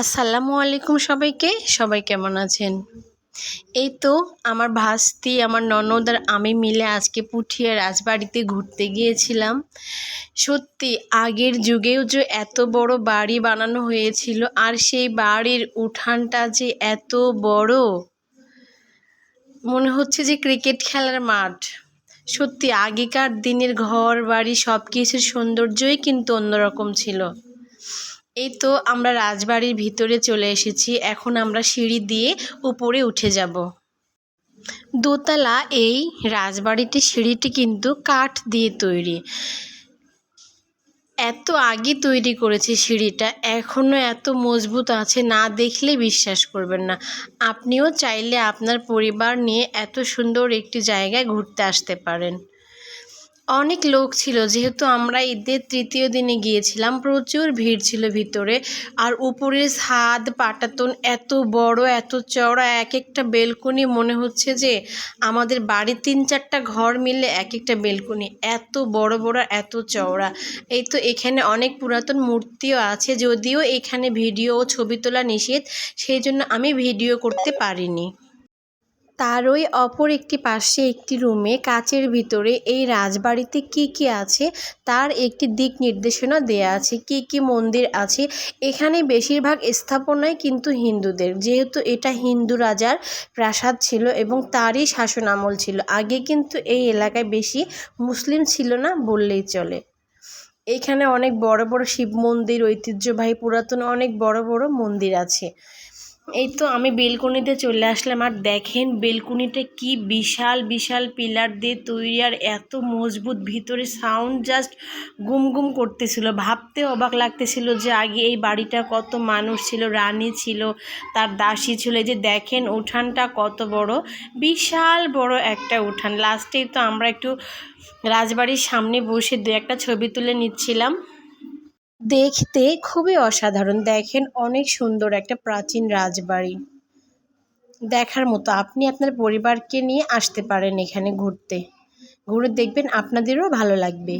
আসসালামু আলাইকুম সবাইকে। সবাই কেমন আছেন? এই তো আমার ভাস্তি, আমার ননদ আর আমি মিলে আজকে পুঠিয়া রাজবাড়িতে ঘুরতে গিয়েছিলাম। সত্যি, আগের যুগেও যে এত বড় বাড়ি বানানো হয়েছিল আর সেই বাড়ির উঠানটা যে এত বড়, মনে হচ্ছে যে ক্রিকেট খেলার মাঠ। সত্যি, আগেকার দিনের ঘর বাড়ি সব কিছুর সৌন্দর্যই কিন্তু অন্যরকম ছিল। এই তো আমরা রাজবাড়ির ভিতরে চলে এসেছি। এখন আমরা সিঁড়ি দিয়ে উপরে উঠে যাব। দোতলা এই রাজবাড়িটি, সিঁড়িটি কিন্তু কাঠ দিয়ে তৈরি। এত আগে তৈরি করেছে সিঁড়িটা এখনও এত মজবুত আছে, না দেখলে বিশ্বাস করবেন না। আপনিও চাইলে আপনার পরিবার নিয়ে এত সুন্দর একটি জায়গায় ঘুরতে আসতে পারেন। অনেক লোক ছিল, যেহেতু আমরা ঈদের তৃতীয় দিনে গিয়েছিলাম, প্রচুর ভিড় ছিল ভিতরে। আর উপরের ছাদ, পাটাতন এত বড়, এত চওড়া, এক একটা বেলকনি মনে হচ্ছে যে আমাদের বাড়ির তিন চারটা ঘর মিলে এক একটা বেলকনি। এত বড় বড়, এত চওড়া। এই তো এখানে অনেক পুরাতন মূর্তিও আছে, যদিও এখানে ভিডিও ও ছবি তোলা নিষেধ, সেই জন্য আমি ভিডিও করতে পারিনি। তারই অপর একটি পাশে একটি রুমে কাচের ভিতরে এই রাজবাড়িতে কি কি আছে তার একটি দিক নির্দেশনা দেয়া আছে। কি কি মন্দির আছে? এখানে বেশিরভাগ স্থাপনাই কিন্তু হিন্দুদের। যেহেতু এটা হিন্দু রাজার প্রাসাদ ছিল এবং তারই শাসন আমল ছিল, আগে কিন্তু এই এলাকায় বেশি মুসলিম ছিল না বললেই চলে। এখানে অনেক বড় বড় শিব মন্দির, ঐতিহ্যবাহী পুরাতন অনেক বড় বড় মন্দির আছে। এই তো আমি বেলকুনিতে চলে আসলাম আর দেখেন বেলকনিটা কি বিশাল বিশাল পিলার দিয়ে তৈরি আর এত মজবুত ভিতরে সাউন্ড জাস্ট গুম গুম করতেছিল। ভাবতে অবাক লাগতেছিল যে আগে এই বাড়িটা কত মানুষ ছিল, রানী ছিল, তার দাসী ছিল। যে দেখেন উঠানটা কত বড়, বিশাল বড় একটা উঠান। লাস্টেই তো আমরা একটু রাজবাড়ির সামনে বসে দু একটা ছবি তুলে নিচ্ছিলাম। দেখতে খুবই অসাধারণ। দেখেন, অনেক সুন্দর একটা প্রাচীন রাজবাড়ি। দেখার মতো আপনি আপনার পরিবারকে নিয়ে আসতে পারেন এখানে ঘুরতে। ঘুরে দেখবেন আপনাদেরও ভালো লাগবে।